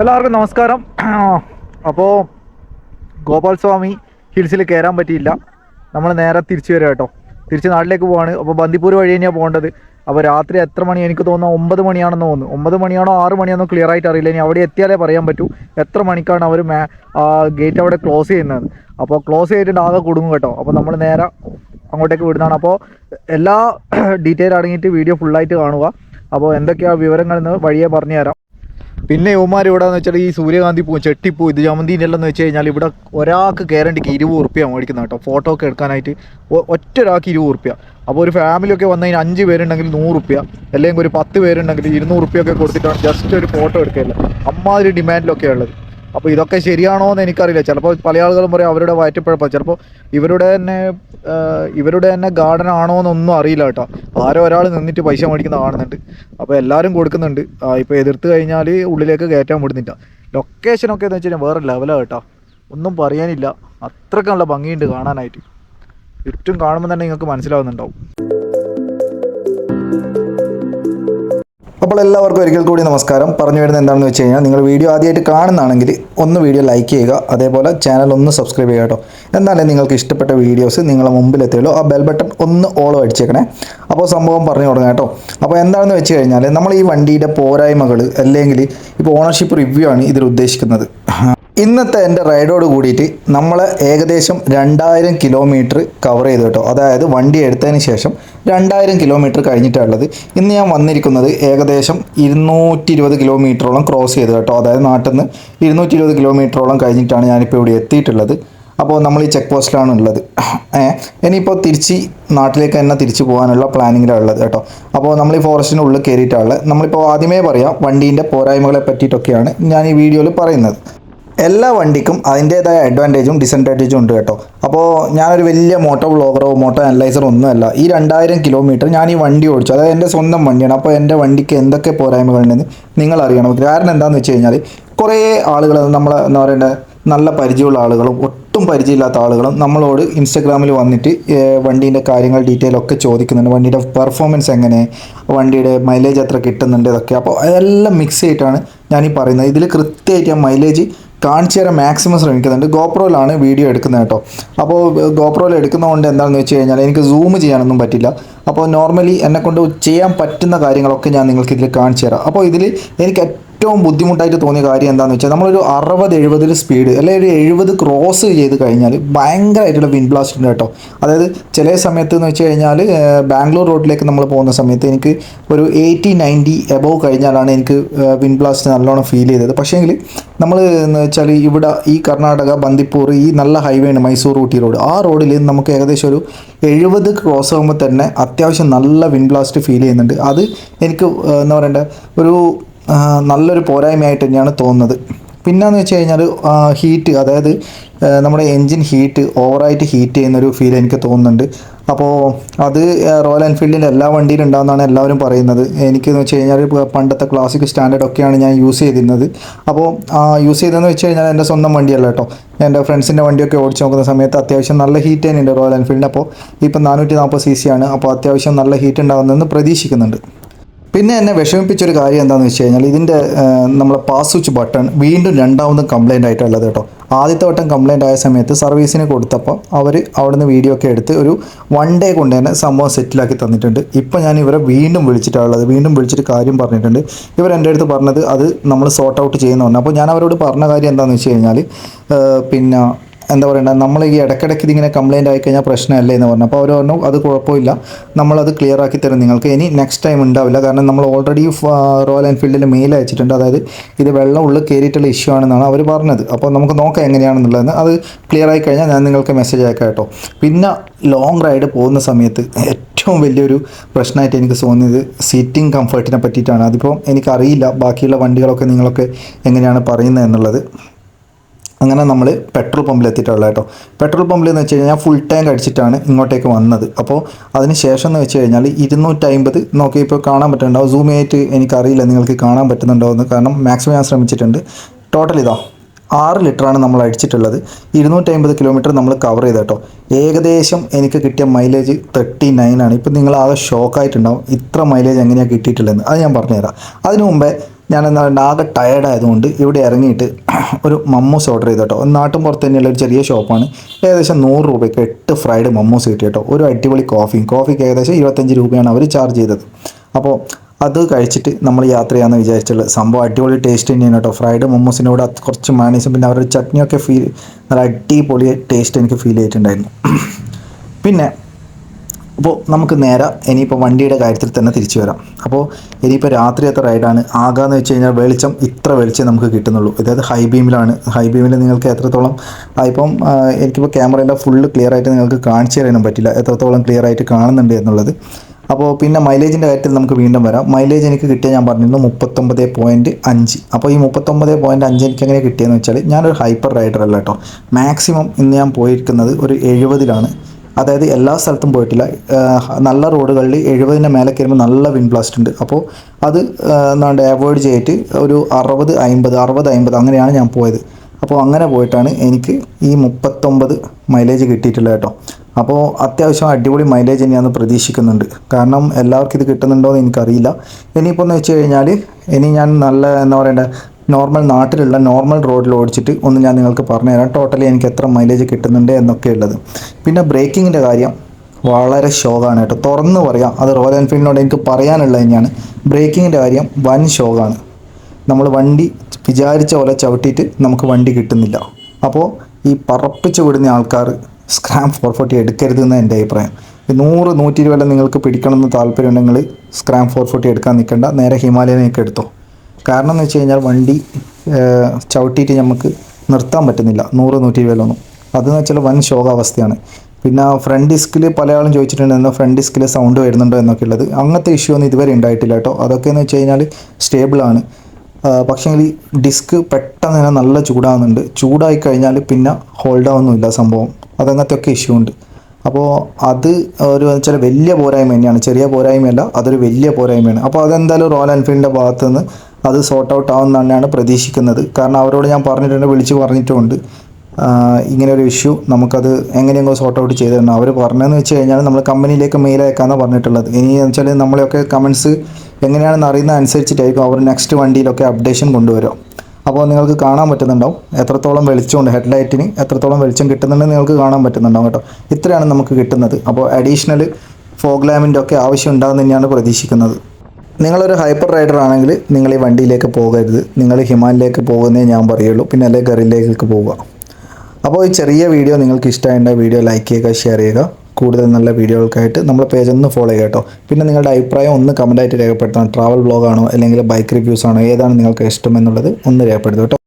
എല്ലാവർക്കും നമസ്കാരം. അപ്പോൾ ഗോപാൽ സ്വാമി ഹിൽസിൽ കയറാൻ പറ്റിയില്ല. നമ്മൾ നേരെ തിരിച്ചു വരാം കേട്ടോ. തിരിച്ച് നാട്ടിലേക്ക് പോവാണ്. അപ്പോൾ ബന്ദിപ്പൂർ വഴി തന്നെയാണ് പോകേണ്ടത്. അപ്പോൾ രാത്രി എത്ര മണി? എനിക്ക് തോന്നുന്നു ഒമ്പത് മണിയാണെന്ന് തോന്നുന്നു. ഒമ്പത് മണിയാണോ ആറ് മണിയാണോ ക്ലിയർ ആയിട്ട് അറിയില്ല. ഇനി അവിടെ എത്തിയാലേ പറയാൻ പറ്റൂ. എത്ര മണിക്കാണ് അവർ മേ ഗേറ്റ് അവിടെ ക്ലോസ് ചെയ്യുന്നത്? അപ്പോൾ ക്ലോസ് ചെയ്തിട്ട് ആകെ കുടുങ്ങും കേട്ടോ. അപ്പോൾ നമ്മൾ നേരെ അങ്ങോട്ടേക്ക് വിടുന്നതാണ്. അപ്പോൾ എല്ലാ ഡീറ്റെയിൽ അടങ്ങിയിട്ട് വീഡിയോ ഫുള്ളായിട്ട് കാണുക. അപ്പോൾ എന്തൊക്കെയാണ് വിവരങ്ങൾ എന്ന് വഴിയെ പറഞ്ഞു തരാം പിന്നെ യുവമാർ ഇവിടെ എന്ന് വെച്ചാൽ ഈ സൂര്യകാന്തി പൂ ചെട്ടിപ്പൂ ഇത് ജമന്തിന്റെ എല്ലാം എന്ന് വെച്ച് കഴിഞ്ഞാൽ ഇവിടെ ഒരാൾക്ക് കയറേണ്ടിക്ക് ഇരുപത് ഉറുപ്പ്യ മേടിക്കുന്നത് കേട്ടോ. ഫോട്ടോ ഒക്കെ എടുക്കാനായിട്ട് ഒറ്റ ഒരാൾക്ക് ഇരുപത് ഉറുപ്പ്യ. അപ്പോൾ ഒരു ഫാമിലി ഒക്കെ വന്നു കഴിഞ്ഞാൽ അഞ്ച് പേരുണ്ടെങ്കിൽ നൂറ് റുപ്യ അല്ലെങ്കിൽ ഒരു പത്ത് പേരുണ്ടെങ്കിൽ ഇരുന്നൂറ് റുപ്യ ഒക്കെ കൊടുത്തിട്ടാണ് ജസ്റ്റ് ഒരു ഫോട്ടോ എടുക്കുകയല്ല അമ്മാതിരി ഡിമാൻഡിലൊക്കെ ഉള്ളത്. അപ്പോൾ ഇതൊക്കെ ശരിയാണോ എന്ന് എനിക്കറിയില്ല. ചിലപ്പോൾ പല ആളുകളും പറയും അവരുടെ വയറ്റപ്പഴപ്പം ചിലപ്പോൾ ഇവരുടെ തന്നെ ഇവരുടെ തന്നെ ഗാർഡൻ ആണോ എന്നൊന്നും അറിയില്ല കേട്ടോ. ആരോ ഒരാൾ നിന്നിട്ട് പൈസ മേടിക്കുന്ന കാണുന്നുണ്ട്. അപ്പോൾ എല്ലാവരും കൊടുക്കുന്നുണ്ട്. ഇപ്പോൾ എതിർത്ത് കഴിഞ്ഞാൽ ഉള്ളിലേക്ക് കയറ്റാൻ വിടുന്നില്ല. ലൊക്കേഷനൊക്കെ എന്ന് വെച്ച് കഴിഞ്ഞാൽ വേറെ ലെവലാണ് കേട്ടോ. ഒന്നും പറയാനില്ല. അത്രയ്ക്ക് നല്ല ഭംഗിയുണ്ട് കാണാനായിട്ട്. ചുറ്റും കാണുമ്പോൾ തന്നെ നിങ്ങൾക്ക് മനസ്സിലാവുന്നുണ്ടാവും. അപ്പോൾ എല്ലാവർക്കും ഒരിക്കൽ കൂടി നമസ്കാരം. പറഞ്ഞു വരുന്നത് എന്താണെന്ന് വെച്ച് കഴിഞ്ഞാൽ നിങ്ങൾ വീഡിയോ ആദ്യമായിട്ട് കാണുന്നതാണെങ്കിൽ ഒന്ന് വീഡിയോ ലൈക്ക് ചെയ്യുക. അതേപോലെ ചാനൽ ഒന്ന് സബ്സ്ക്രൈബ് ചെയ്യുക കേട്ടോ. എന്നാലേ നിങ്ങൾക്ക് ഇഷ്ടപ്പെട്ട വീഡിയോസ് നിങ്ങളെ മുമ്പിൽ എത്തുകയുള്ളൂ ആ ബെൽ ബട്ടൺ ഒന്ന് ഓളം അടിച്ചേക്കണേ. അപ്പോൾ സംഭവം പറഞ്ഞു തുടങ്ങാം കേട്ടോ. അപ്പോൾ എന്താണെന്ന് വെച്ച് കഴിഞ്ഞാൽ നമ്മൾ ഈ വണ്ടിയുടെ പോരായ്മകൾ അല്ലെങ്കിൽ ഇപ്പോൾ ഓണർഷിപ്പ് റിവ്യൂ ആണ് ഇതിൽ ഉദ്ദേശിക്കുന്നത്. ഇന്നത്തെ എന്റെ റൈഡോട് കൂടിയിട്ട് നമ്മൾ ഏകദേശം രണ്ടായിരം കിലോമീറ്റർ കവർ ചെയ്തു കേട്ടോ. അതായത് വണ്ടി എടുത്തതിന് ശേഷം രണ്ടായിരം കിലോമീറ്റർ കഴിഞ്ഞിട്ടുള്ളത് ഇന്ന് ഞാൻ വന്നിരിക്കുന്നത് ഏകദേശം ഇരുന്നൂറ്റി ഇരുപത് കിലോമീറ്ററോളം ക്രോസ് ചെയ്തു കേട്ടോ. അതായത് നാട്ടിൽ നിന്ന് ഇരുന്നൂറ്റി ഇരുപത് കിലോമീറ്ററോളം കഴിഞ്ഞിട്ടാണ് ഞാനിപ്പോൾ ഇവിടെ എത്തിയിട്ടുള്ളത്. അപ്പോൾ നമ്മൾ ഈ ചെക്ക് പോസ്റ്റിലാണ് ഉള്ളത്. ഇനിയിപ്പോൾ തിരിച്ച് നാട്ടിലേക്ക് തന്നെ തിരിച്ചു പോകാനുള്ള പ്ലാനിങ്ങിലാണ് ഉള്ളത് കേട്ടോ. അപ്പോൾ നമ്മൾ ഈ ഫോറസ്റ്റിന്റെ ഉള്ളിൽ കയറിയിട്ടുള്ളത് നമ്മളിപ്പോൾ ആദ്യമേ പറയാം വണ്ടീന്റെ പോരായ്മകളെ പറ്റിയിട്ടൊക്കെയാണ് ഞാൻ ഈ വീഡിയോയിൽ പറയുന്നത്. എല്ലാ വണ്ടിക്കും അതിന്റേതായ അഡ്വാന്റേജും ഡിസഡ്വാന്റേജും ഉണ്ട് കേട്ടോ. അപ്പോൾ ഞാനൊരു വലിയ മോട്ടോ ബ്ലോഗറോ മോട്ടോ അനലൈസറോ ഒന്നുമല്ല. ഈ രണ്ടായിരം കിലോമീറ്റർ ഞാൻ ഈ വണ്ടി ഓടിച്ചു. അതായത് എന്റെ സ്വന്തം വണ്ടിയാണ്. അപ്പോൾ എന്റെ വണ്ടിക്ക് എന്തൊക്കെ പോരായ്മകളുണ്ടെന്ന് നിങ്ങൾ അറിയണം കാരണം എന്താണെന്ന് വെച്ച് കഴിഞ്ഞാൽ കുറേ ആളുകൾ നമ്മൾ എന്താ പറയേണ്ടത് നല്ല പരിചയമുള്ള ആളുകളും ഒട്ടും പരിചയമില്ലാത്ത ആളുകളും നമ്മളോട് ഇൻസ്റ്റഗ്രാമിൽ വന്നിട്ട് വണ്ടീന്റെ കാര്യങ്ങൾ ഡീറ്റെയിൽ ഒക്കെ ചോദിക്കുന്നുണ്ട്. വണ്ടിയുടെ പെർഫോമൻസ് എങ്ങനെ? വണ്ടിയുടെ മൈലേജ് എത്ര കിട്ടുന്നുണ്ട്? ഇതൊക്കെ. അപ്പോൾ അതെല്ലാം മിക്സ് ചെയ്തിട്ടാണ് ഞാൻ ഈ പറയുന്നത്. ഇതിൽ കൃത്യമായിട്ട് ഞാൻ മൈലേജ് കാണിച്ചു തരാൻ മാക്സിമം ശ്രമിക്കുന്നുണ്ട്. ഗോപ്രോയിലാണ് വീഡിയോ എടുക്കുന്നത് കേട്ടോ. അപ്പോൾ ഗോപ്രോയിൽ എടുക്കുന്നതുകൊണ്ട് എന്താണെന്ന് വെച്ച് കഴിഞ്ഞാൽ എനിക്ക് സൂം ചെയ്യാനൊന്നും പറ്റില്ല. അപ്പോൾ നോർമലി എന്നെക്കൊണ്ട് ചെയ്യാൻ പറ്റുന്ന കാര്യങ്ങളൊക്കെ ഞാൻ നിങ്ങൾക്ക് ഇതിൽ കാണിച്ചു തരാം. അപ്പോൾ ഇതിൽ എനിക്ക് ഏറ്റവും ബുദ്ധിമുട്ടായിട്ട് തോന്നിയ കാര്യം എന്താണെന്ന് വെച്ചാൽ നമ്മളൊരു അറുപത് എഴുപതിൽ സ്പീഡ് അല്ലെങ്കിൽ ഒരു എഴുപത് ക്രോസ് ചെയ്ത് കഴിഞ്ഞാൽ ഭയങ്കരമായിട്ടുള്ള വിൻഡ് ബ്ലാസ്റ്റ് ഉണ്ട് കേട്ടോ. അതായത് ചില സമയത്ത് എന്ന് വെച്ച് കഴിഞ്ഞാൽ ബാംഗ്ലൂർ റോഡിലേക്ക് നമ്മൾ പോകുന്ന സമയത്ത് എനിക്ക് ഒരു എയ്റ്റി നയന്റി എബോവ് കഴിഞ്ഞാലാണ് എനിക്ക് വിൻഡ് ബ്ലാസ്റ്റ് നല്ലോണം ഫീൽ ചെയ്തത്. പക്ഷേങ്കിൽ നമ്മൾ എന്ന് വെച്ചാൽ ഇവിടെ ഈ കർണാടക ബന്ദിപ്പൂർ ഈ നല്ല ഹൈവേ ആണ് മൈസൂർ ഊട്ടി റോഡ് ആ റോഡിൽ നമുക്ക് ഏകദേശം ഒരു എഴുപത് ക്രോസ് ആകുമ്പോൾ തന്നെ അത്യാവശ്യം നല്ല വിൻബ്ലാസ്റ്റ് ഫീൽ ചെയ്യുന്നുണ്ട്. അത് എനിക്ക് എന്താ പറയണ്ടേ ഒരു നല്ലൊരു പോരായ്മയായിട്ട് തന്നെയാണ് തോന്നുന്നത്. പിന്നെന്ന് വെച്ച് കഴിഞ്ഞാൽ ഹീറ്റ് അതായത് നമ്മുടെ എൻജിൻ ഹീറ്റ് ഓവറായിട്ട് ഹീറ്റ് ചെയ്യുന്നൊരു ഫീൽ എനിക്ക് തോന്നുന്നുണ്ട്. അപ്പോൾ അത് റോയൽ എൻഫീൽഡിന്റെ എല്ലാ വണ്ടിയിലും ഉണ്ടാകുന്നതാണ് എല്ലാവരും പറയുന്നത്. എനിക്കെന്ന് വെച്ച് കഴിഞ്ഞാൽ പണ്ടത്തെ ക്ലാസിക് സ്റ്റാൻഡേർഡ് ഒക്കെയാണ് ഞാൻ യൂസ് ചെയ്തിരുന്നത്. അപ്പോൾ യൂസ് ചെയ്തതെന്ന് വെച്ച് കഴിഞ്ഞാൽ എന്റെ സ്വന്തം വണ്ടിയല്ല കേട്ടോ. എന്റെ ഫ്രണ്ട്സിന്റെ വണ്ടിയൊക്കെ ഓടിച്ച് നോക്കുന്ന സമയത്ത് അത്യാവശ്യം നല്ല ഹീറ്റ് തന്നെയുണ്ട് റോയൽ എൻഫീൽഡിന് അപ്പോൾ ഇപ്പം നാനൂറ്റി നാൽപ്പത് സി സി ആണ്. അപ്പോൾ അത്യാവശ്യം നല്ല ഹീറ്റ് ഉണ്ടാകുന്നതെന്ന് പ്രതീക്ഷിക്കുന്നുണ്ട്. പിന്നെ എന്നെ വിഷമിപ്പിച്ചൊരു കാര്യം എന്താണെന്ന് വെച്ച് കഴിഞ്ഞാൽ ഇതിന്റെ നമ്മളെ പാസ് സ്വിച്ച് ബട്ടൺ വീണ്ടും രണ്ടാമതും കംപ്ലൈന്റ് ആയിട്ടുള്ളത് കേട്ടോ. ആദ്യത്തെ വട്ടം കംപ്ലൈന്റ് ആയ സമയത്ത് സർവീസിന് കൊടുത്തപ്പോൾ അവർ അവിടുന്ന് വീഡിയോ ഒക്കെ എടുത്ത് ഒരു വൺ ഡേ കൊണ്ട് തന്നെ സംഭവം സെറ്റിലാക്കി തന്നിട്ടുണ്ട്. ഇപ്പോൾ ഞാൻ ഇവരെ വീണ്ടും വിളിച്ചിട്ടുള്ളത് വീണ്ടും വിളിച്ചിട്ട് കാര്യം പറഞ്ഞിട്ടുണ്ട്. ഇവർ എന്റെ അടുത്ത് പറഞ്ഞത് അത് നമ്മൾ സോർട്ട് ഔട്ട് ചെയ്യുന്ന അപ്പോൾ ഞാൻ അവരോട് പറഞ്ഞ കാര്യം എന്താണെന്ന് വെച്ച് കഴിഞ്ഞാൽ പിന്നെ എന്താ പറയുക നമ്മൾ ഈ ഇടയ്ക്കിടയ്ക്ക് ഇതിങ്ങനെ കംപ്ലയിന്റ് ആയി കഴിഞ്ഞാൽ പ്രശ്നമല്ലേ എന്ന് പറഞ്ഞു. അപ്പോൾ അവർ പറഞ്ഞു അത് കുഴപ്പമില്ല. നമ്മളത് ക്ലിയർ ആക്കി തരും നിങ്ങൾക്ക്. ഇനി നെക്സ്റ്റ് ടൈം ഉണ്ടാവില്ല. കാരണം നമ്മൾ ഓൾറെഡി റോയൽ എൻഫീൽഡിൽ മെയിൽ അയച്ചിട്ടുണ്ട്. അതായത് ഇത് വെള്ളം ഉള്ളിൽ കയറിയിട്ടുള്ള ഇഷ്യൂ ആണെന്നാണ് അവർ പറഞ്ഞത്. അപ്പോൾ നമുക്ക് നോക്കാം എങ്ങനെയാണെന്നുള്ളതെന്ന്. അത് ക്ലിയർ ആയി കഴിഞ്ഞാൽ ഞാൻ നിങ്ങൾക്ക് മെസ്സേജ് അയക്കാം കേട്ടോ. പിന്നെ ലോങ് റൈഡ് പോകുന്ന സമയത്ത് ഏറ്റവും വലിയൊരു പ്രശ്നമായിട്ട് എനിക്ക് തോന്നിയത് സീറ്റിംഗ് കംഫർട്ടിനെ പറ്റിയിട്ടാണ്. അതിപ്പോൾ എനിക്കറിയില്ല ബാക്കിയുള്ള വണ്ടികളൊക്കെ നിങ്ങളൊക്കെ എങ്ങനെയാണ് പറയുന്നത് എന്നുള്ളത്. അങ്ങനെ നമ്മൾ പെട്രോൾ പമ്പിൽ എത്തിയിട്ടുള്ളത് കേട്ടോ. പെട്രോൾ പമ്പിൽ എന്ന് വെച്ച് കഴിഞ്ഞാൽ ഫുൾ ടാങ്ക് അടിച്ചിട്ടാണ് ഇങ്ങോട്ടേക്ക് വന്നത്. അപ്പോൾ അതിന് ശേഷം എന്ന് വെച്ച് കഴിഞ്ഞാൽ ഇരുന്നൂറ്റമ്പത് നോക്കി ഇപ്പോൾ കാണാൻ പറ്റുന്നുണ്ടാവും. സൂം ആയിട്ട് എനിക്കറിയില്ല നിങ്ങൾക്ക് കാണാൻ പറ്റുന്നുണ്ടോ എന്ന് കാരണം മാക്സിമം ഞാൻ ശ്രമിച്ചിട്ടുണ്ട്. ടോട്ടൽ ഇതാ ആറ് ലിറ്ററാണ് നമ്മൾ അടിച്ചിട്ടുള്ളത്. ഇരുന്നൂറ്റമ്പത് കിലോമീറ്റർ നമ്മൾ കവർ ചെയ്ത് കേട്ടോ. ഏകദേശം എനിക്ക് കിട്ടിയ മൈലേജ് തേർട്ടി നയൻ ആണ്. ഇപ്പം നിങ്ങൾ ആകെ ഷോക്കായിട്ടുണ്ടാവും ഇത്ര മൈലേജ് എങ്ങനെയാണ് കിട്ടിയിട്ടുള്ളതെന്ന്. അത് ഞാൻ പറഞ്ഞുതരാം. അതിനു മുമ്പേ ഞാൻ എന്താ പറയുക ആകെ ടയേർഡ് ആയതുകൊണ്ട് ഇവിടെ ഇറങ്ങിയിട്ട് ഒരു മമ്മൂസ് ഓർഡർ ചെയ്തു കേട്ടോ നാട്ടും പുറത്ത് തന്നെയുള്ള ഒരു ചെറിയ ഷോപ്പാണ് ഏകദേശം നൂറ് രൂപയ്ക്ക് എട്ട് ഫ്രൈഡ് മമ്മൂസ് കിട്ടി കേട്ടോ ഒരു അടിപൊളി കോഫിയും കോഫിക്ക് ഏകദേശം ഇരുപത്തഞ്ച് രൂപയാണ് അവർ ചാർജ് ചെയ്തത്. അപ്പോൾ അത് കഴിച്ചിട്ട് നമ്മൾ യാത്ര ചെയ്യാമെന്ന് വിചാരിച്ചുള്ളത് സംഭവം അടിപൊളി ടേസ്റ്റ് തന്നെയാണ് കേട്ടോ. ഫ്രൈഡ് മൊമ്മോസിന്റെ കൂടെ കുറച്ച് മാനേജും പിന്നെ അവരുടെ ചട്നിയൊക്കെ ഫീൽ നല്ല അടിപൊളി ടേസ്റ്റ് എനിക്ക് ഫീൽ ചെയ്തിട്ടുണ്ടായിരുന്നു. പിന്നെ അപ്പോൾ നമുക്ക് നേരെ ഇനിയിപ്പോൾ വണ്ടിയുടെ കാര്യത്തിൽ തന്നെ തിരിച്ചു വരാം. അപ്പോൾ ഇനിയിപ്പോൾ രാത്രി എത്ര റൈഡാണ് ആകാന്ന് വെച്ച് കഴിഞ്ഞാൽ വെളിച്ചം ഇത്ര വെളിച്ചം നമുക്ക് കിട്ടുന്നുള്ളൂ. അതായത് ഹൈ ബീമിലാണ് ഹൈ ബീമിൽ നിങ്ങൾക്ക് എത്രത്തോളം ഇപ്പം എനിക്കിപ്പോൾ ക്യാമറയിലെ ഫുള്ള് ക്ലിയർ ആയിട്ട് നിങ്ങൾക്ക് കാണിച്ചു തരാനും പറ്റില്ല. എത്രത്തോളം ക്ലിയർ ആയിട്ട് കാണുന്നുണ്ട് എന്നുള്ളത്. അപ്പോൾ പിന്നെ മൈലേജിന്റെ കാര്യത്തിൽ നമുക്ക് വീണ്ടും വരാം. മൈലേജ് എനിക്ക് കിട്ടിയ ഞാൻ പറഞ്ഞിരുന്നു മുപ്പത്തൊമ്പത് പോയിന്റ് അഞ്ച്. അപ്പോൾ ഈ മുപ്പത്തൊമ്പത് പോയിന്റ് അഞ്ച് എനിക്ക് എങ്ങനെ കിട്ടിയെന്ന് വെച്ചാൽ ഞാനൊരു ഹൈപ്പർ റൈഡർ അല്ല കേട്ടോ. മാക്സിമം ഇന്ന് ഞാൻ പോയിരിക്കുന്നത് ഒരു എഴുപതിലാണ്. അതായത് എല്ലാ സ്ഥലത്തും പോയിട്ടില്ല. നല്ല റോഡുകളിൽ എഴുപതിന്റെ മേലെ കയറുമ്പോൾ നല്ല വിൻഡ് ബ്ലാസ്റ്റ് ഉണ്ട്. അപ്പോൾ അത് എന്താണ്ട് അവോയ്ഡ് ചെയ്തിട്ട് ഒരു അറുപത് അമ്പത് അറുപത് അമ്പത് അങ്ങനെയാണ് ഞാൻ പോയത്. അപ്പോൾ അങ്ങനെ പോയിട്ടാണ് എനിക്ക് ഈ മുപ്പത്തൊമ്പത് മൈലേജ് കിട്ടിയിട്ടുള്ളത് കേട്ടോ. അപ്പോൾ അത്യാവശ്യം അടിപൊളി മൈലേജ് തന്നെയാന്ന് പ്രതീക്ഷിക്കുന്നുണ്ട്. കാരണം എല്ലാവർക്കും ഇത് കിട്ടുന്നുണ്ടോ എന്ന് എനിക്കറിയില്ല. ഇനിയിപ്പോൾ എന്ന് വെച്ച് കഴിഞ്ഞാൽ ഇനി ഞാൻ നല്ല എന്താ പറയണ്ടേ നോർമൽ നാട്ടിലുള്ള നോർമൽ റോഡിൽ ഓടിച്ചിട്ട് ഒന്ന് ഞാൻ നിങ്ങൾക്ക് പറഞ്ഞു തരാം. ടോട്ടലി എനിക്ക് എത്ര മൈലേജ് കിട്ടുന്നുണ്ട് എന്നൊക്കെ ഉള്ളത്. പിന്നെ ബ്രേക്കിങ്ങിന്റെ കാര്യം വളരെ ഷോക്കാണ് കേട്ടോ. തുറന്ന് പറയാം അത് റോയൽ എൻഫീൽഡിനോട് എനിക്ക് പറയാനുള്ളത് തന്നെയാണ് ബ്രേക്കിങ്ങിന്റെ കാര്യം വൻ ഷോക്കാണ് നമ്മൾ വണ്ടി വിചാരിച്ച പോലെ ചവിട്ടിയിട്ട് നമുക്ക് വണ്ടി കിട്ടുന്നില്ല. അപ്പോൾ ഈ പറപ്പിച്ച് വിടുന്ന ആൾക്കാർ സ്ക്രാം ഫോർ ഫോർട്ടി എടുക്കരുതെന്ന് എന്റെ അഭിപ്രായം. നൂറ് നൂറ്റി ഇരുപതെല്ലാം നിങ്ങൾക്ക് പിടിക്കണമെന്ന് താല്പര്യമുണ്ടെങ്കിൽ സ്ക്രാം ഫോർ ഫോർട്ടി എടുക്കാൻ നിൽക്കേണ്ട. നേരെ ഹിമാലയനൊക്കെ എടുത്തോ. കാരണം എന്ന് വെച്ച് കഴിഞ്ഞാൽ വണ്ടി ചവിട്ടിയിട്ട് നമുക്ക് നിർത്താൻ പറ്റുന്നില്ല. നൂറ് നൂറ്റി ഇരുപതിലൊന്നും അതെന്ന് വെച്ചാൽ വൻ ശോകാവസ്ഥയാണ്. പിന്നെ ഫ്രണ്ട് ഡിസ്കിൽ പലയാളും ചോദിച്ചിട്ടുണ്ട് എന്നാൽ ഫ്രണ്ട് ഡിസ്കിൽ സൗണ്ട് വരുന്നുണ്ടോ എന്നൊക്കെ ഉള്ളത്. അങ്ങനത്തെ ഇഷ്യൂ ഒന്നും ഇതുവരെ ഉണ്ടായിട്ടില്ല കേട്ടോ. അതൊക്കെ എന്ന് വെച്ച് കഴിഞ്ഞാൽ സ്റ്റേബിളാണ് പക്ഷേ ഈ ഡിസ്ക് പെട്ടെന്ന് തന്നെ നല്ല ചൂടാകുന്നുണ്ട്. ചൂടായി കഴിഞ്ഞാൽ പിന്നെ ഹോൾഡ് ആവുന്നില്ല സംഭവം. അതങ്ങനത്തെ ഒക്കെ ഇഷ്യൂ ഉണ്ട്. അപ്പോൾ അത് ഒരു വെച്ചാൽ വലിയ പോരായ്മ തന്നെയാണ്. ചെറിയ പോരായ്മയല്ല അതൊരു വലിയ പോരായ്മയാണ്. അപ്പോൾ അതെന്തായാലും റോയൽ എൻഫീൽഡിന്റെ ഭാഗത്ത് നിന്ന് അത് സോർട്ട് ഔട്ട് ആവും തന്നെയാണ് പ്രതീക്ഷിക്കുന്നത്. കാരണം അവരോട് ഞാൻ പറഞ്ഞിട്ടുണ്ട് വിളിച്ച് പറഞ്ഞിട്ടുമുണ്ട് ഇങ്ങനെ ഒരു ഇഷ്യൂ നമുക്കത് എങ്ങനെയെങ്കിലും സോർട്ട് ഔട്ട് ചെയ്ത് തരണം അവർ പറഞ്ഞതെന്ന് വെച്ച് കഴിഞ്ഞാൽ നമ്മൾ കമ്പനിയിലേക്ക് മെയിൽ അയക്കാമെന്നാണ് പറഞ്ഞിട്ടുള്ളത്. ഇനി വെച്ചാൽ നമ്മളെയൊക്കെ കമൻസ് എങ്ങനെയാണെന്ന് അറിയുന്ന അനുസരിച്ചിട്ടായിരിക്കും അവർ നെക്സ്റ്റ് വണ്ടിയിലൊക്കെ അപ്ഡേഷൻ കൊണ്ടുവരും അപ്പോൾ നിങ്ങൾക്ക് കാണാൻ പറ്റുന്നുണ്ടാവും. എത്രത്തോളം വെളിച്ചമുണ്ട് ഹെഡ്ലൈറ്റിന് എത്രത്തോളം വെളിച്ചം കിട്ടുന്നുണ്ടെന്ന് നിങ്ങൾക്ക് കാണാൻ പറ്റുന്നുണ്ടാവും കേട്ടോ. ഇത്രയാണ് നമുക്ക് കിട്ടുന്നത്. അപ്പോൾ അഡീഷണൽ ഫോഗ് ലാമ്പിന്റെ ഒക്കെ ആവശ്യം ഉണ്ടാകുമെന്ന് തന്നെയാണ് പ്രതീക്ഷിക്കുന്നത്. നിങ്ങളൊരു ഹൈപ്പർ റൈഡർ ആണെങ്കിൽ നിങ്ങൾ ഈ വണ്ടിയിലേക്ക് പോകരുത്. നിങ്ങൾ ഹിമാലയിലേക്ക് പോകുന്നേ ഞാൻ പറയുള്ളൂ. പിന്നെ അല്ലെങ്കിൽ ഗറിലേക്ക് പോവുക. അപ്പോൾ ഈ ചെറിയ വീഡിയോ നിങ്ങൾക്ക് ഇഷ്ടമായിട്ടുണ്ടെങ്കിൽ വീഡിയോ ലൈക്ക് ചെയ്യുക ഷെയർ ചെയ്യുക. കൂടുതൽ നല്ല വീഡിയോകൾക്കായിട്ട് നമ്മുടെ പേജ് ഒന്ന് ഫോളോ ചെയ്യുക കേട്ടോ. പിന്നെ നിങ്ങളുടെ അഭിപ്രായം ഒന്ന് കമന്റായിട്ട് രേഖപ്പെടുത്തണം. ട്രാവൽ ബ്ലോഗാണോ അല്ലെങ്കിൽ ബൈക്ക് റിവ്യൂസ് ആണോ? ഏതാണ് നിങ്ങൾക്ക് ഇഷ്ടം എന്നുള്ളത് ഒന്ന് രേഖപ്പെടുത്തും